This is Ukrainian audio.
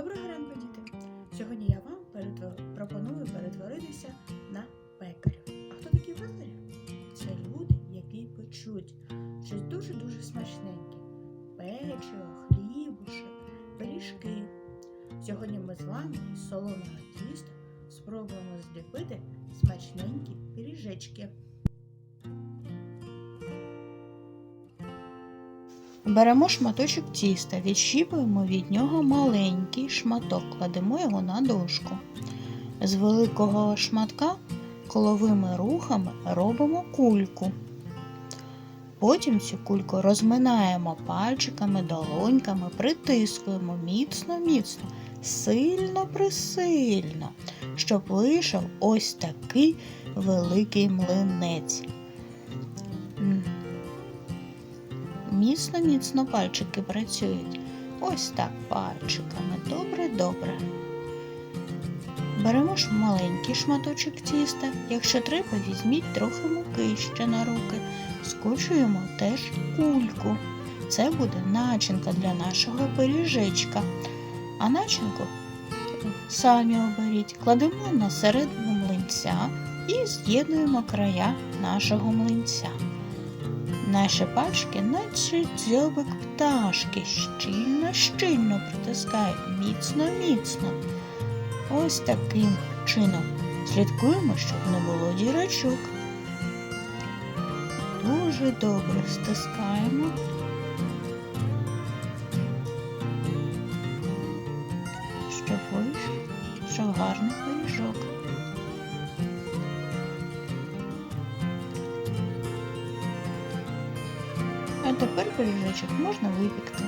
Доброго ранку, діти! Сьогодні я вам перетвор- пропоную перетворитися на пекарів. А хто такі пекарі? Це люди, які печуть щось дуже-дуже смачненьке. Печиво, хлібушек, пиріжки. Сьогодні ми з вами із солоного тіста спробуємо зліпити смачненькі пиріжечки. Беремо шматочок тіста, відщіпуємо від нього маленький шматок, кладемо його на дошку. З великого шматка коловими рухами робимо кульку. Потім цю кульку розминаємо пальчиками, долоньками, притискуємо міцно-міцно, сильно-присильно, щоб вийшов ось такий великий млинець. Міцно-міцно пальчики працюють. Ось так пальчиками. Добре, добре. Беремо ж маленький шматочок тіста. Якщо треба, візьміть трохи муки ще на руки. Скочуємо теж кульку. Це буде начинка для нашого пиріжечка. А начинку самі оберіть. Кладемо на середину млинця і з'єднуємо края нашого млинця. Наші пачки, наче дзьобик пташки, щільно-щільно притискають міцно-міцно. Ось таким чином слідкуємо, щоб не було дірочок. Дуже добре стискаємо. Щоб вийшов гарний пиріжок. Тепер пиріжечок можна випікти.